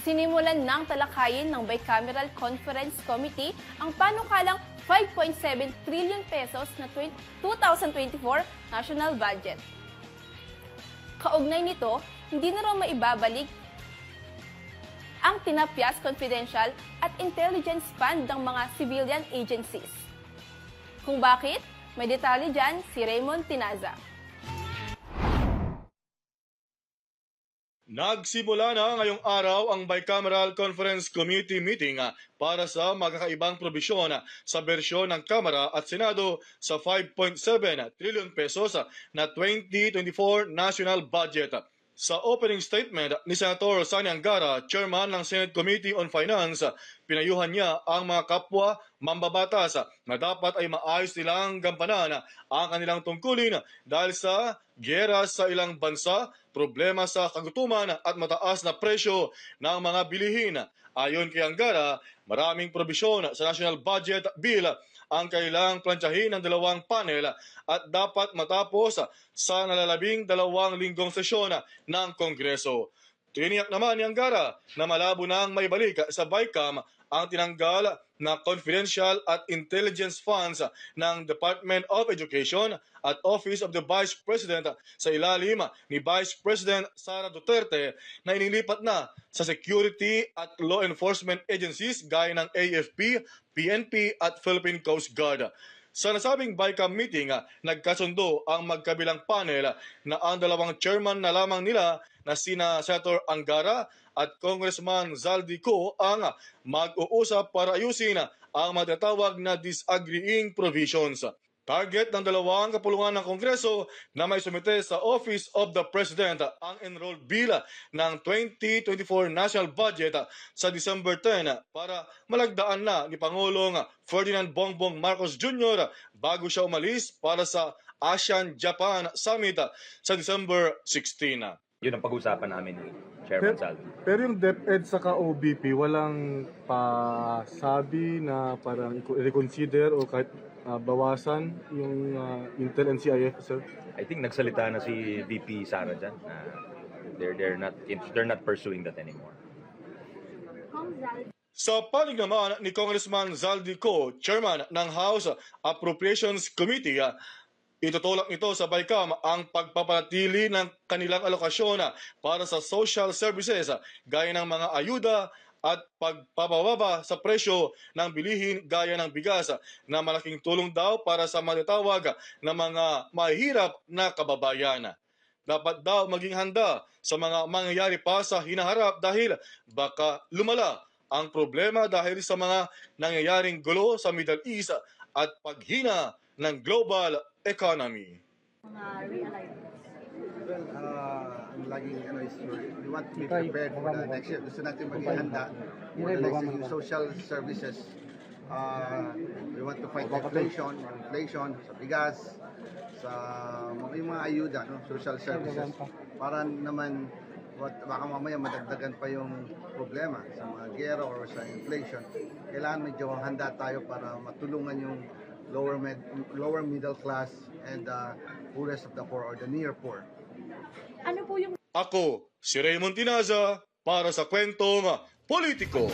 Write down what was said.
Sinimulan ng talakayin ng Bicameral Conference Committee ang panukalang 5.7 trillion pesos na 20- 2024 national budget. Kaugnay nito, hindi na raw maibabalik ang tinapyas confidential at intelligence fund ng mga civilian agencies. Kung bakit, may detalye dyan si Raymond Tinaza. Nagsimula na ngayong araw ang Bicameral Conference Committee meeting ah, para sa magkakaibang probisyon ah, sa bersyon ng Kamara at Senado sa 5.7 trillion pesos ah, na 2024 national budget. Sa opening statement ni Senator Sani Angara, chairman ng Senate Committee on Finance, pinayuhan niya ang mga kapwa mambabatas na dapat ay maayos nilang gampanan ang kanilang tungkulin dahil sa gera sa ilang bansa, problema sa kagutuman at mataas na presyo ng mga bilihin. Ayon kay Angara, maraming probisyon sa National Budget Bill ang kailang plantsahin ng dalawang panel at dapat matapos sa nalalabing dalawang linggong sesyon ng Kongreso. Tiniyak naman ni Angara na malabo nang maibalik sa BICAM ang tinanggal na confidential at intelligence funds ng Department of Education at Office of the Vice President sa ilalim ni Vice President Sara Duterte na inilipat na sa security at law enforcement agencies gaya ng AFP, PNP at Philippine Coast Guard. Sa nasabing BICAM meeting, nagkasundo ang magkabilang panel na ang dalawang chairman na lamang nila na sina Senator Angara at Congressman Zaldico ang mag-uusap para ayusin ang matatawag na disagreeing provisions. Target ng dalawang kapulungan ng Kongreso na may sumite sa Office of the President ang enrolled bill ng 2024 national budget sa December 10 para malagdaan na ni Pangulong Ferdinand Bongbong Marcos Jr. bago siya umalis para sa ASEAN-Japan Summit sa December 16. Yun ang pag-usapan namin ni Chairman Pero, Salvi. pero yung DepEd sa OBP, walang pasabi na parang i-reconsider o kahit ah, bawasan yung ah, Intel and CIF, sir? I think nagsalita na si VP Sara dyan. na they're, they're, not, they're not pursuing that anymore. Sa panig naman ni Congressman Zaldico, chairman ng House Appropriations Committee, itutulak nito sa BICAM ang pagpapanatili ng kanilang alokasyon para sa social services gaya ng mga ayuda at pagpapababa sa presyo ng bilihin gaya ng bigas na malaking tulong daw para sa matatawag na mga mahihirap na kababayan. Dapat daw maging handa sa mga mangyayari pa sa hinaharap dahil baka lumala ang problema dahil sa mga nangyayaring gulo sa Middle East at paghina ng global economy. Uh, laging ano is we want to be prepared for the next year. Gusto natin maging handa for the next year. social services. Uh, we want to fight inflation, inflation sa bigas, sa mga yung mga ayuda, no? social services. Para naman what, baka mamaya madagdagan pa yung problema sa mga gera or sa inflation. Kailangan medyo handa tayo para matulungan yung lower med, lower middle class and the poorest of the poor or the near poor. Ano po yung Ako, si Raymond Tinaza, para sa kwentong politiko.